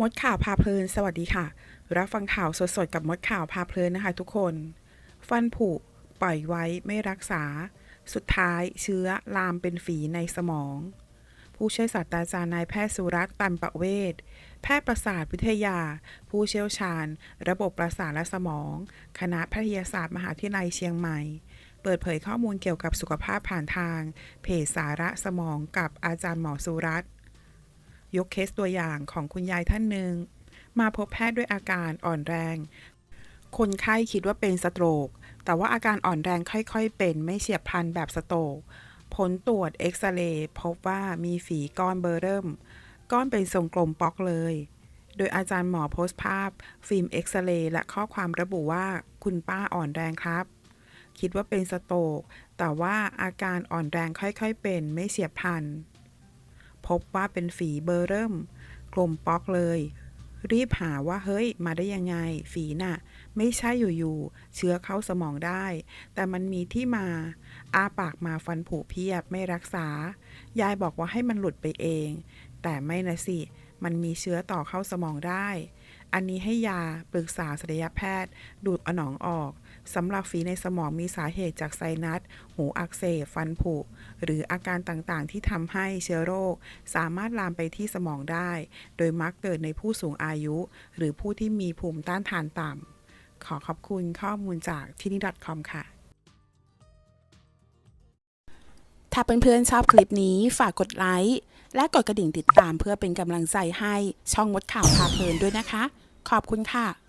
มดข่าวพาเพลิน สวัสดีค่ะ รับฟังข่าวสดๆ กับมดข่าวพาเพลินนะคะทุกคน ฟันผุ ปล่อยไว้ไม่รักษา สุดท้ายเชื้อลามเป็นฝีในสมอง ผู้ช่วยศาสตราจารย์นายแพทย์สุรัตน์ตันประเวศ แพทย์ประสาทวิทยา ผู้เชี่ยวชาญ ระบบประสาทและสมอง คณะแพทยศาสตร์มหาวิทยาลัยเชียงใหม่ เปิดเผยข้อมูลเกี่ยวกับสุขภาพผ่านทาง เพจสาระสมองกับอาจารย์หมอสุรัตน์ ยกเคสตัวอย่างของคุณยายท่านหนึ่ง มาพบแพทย์ด้วยอาการอ่อนแรง คนไข้คิดว่าเป็นสโตรก แต่ว่าอาการอ่อนแรงค่อยๆ เป็นไม่เฉียบพลันแบบสโตรก ผลตรวจเอ็กซเรย์พบว่ามีฝีก้อนเบอร์เริ่ม ก้อนเป็นทรงกลมปอกเลย โดยอาจารย์หมอโพสต์ภาพ ฟิล์มเอ็กซเรย์และข้อความระบุว่าคุณป้าอ่อนแรงครับคิดว่าเป็นสโตรกแต่ว่าอาการอ่อนแรงค่อยๆเป็นไม่เฉียบพลัน พบว่าเป็นฝีเบอร์เริ่ม กลมป๊อกเลย รีบหาว่าเฮ้ย มาได้ยังไง ฝีน่ะ ไม่ใช่อยู่ๆเชื้อเข้าสมองได้ แต่มันมีที่มา อาปากมาฟันผุเพียบไม่รักษา ยายบอกว่าให้มันหลุดไปเอง แต่ไม่นะสิ มันมีเชื้อต่อเข้าสมองได้ อันนี้ให้ยาปรึกษาศัลยแพทย์ ดูดอหนองออก สำหรับฝีในสมองมีสาเหตุจากไซนัส หูอักเสบ ฟันผุ หรืออาการต่างๆ ที่ทำให้เชื้อโรค สามารถลามไปที่สมองได้ โดยมักเกิดในผู้สูงอายุ หรือผู้ที่มีภูมิต้านทานต่ำ ขอขอบคุณข้อมูลจากที่นี่ .com ค่ะ ถ้าเพื่อนๆชอบคลิปนี้ฝากกดไลค์ และกดกระดิ่งติดตามเพื่อเป็นกำลังใจให้ช่องมดข่าวพาเพลินด้วยนะคะ ขอบคุณค่ะ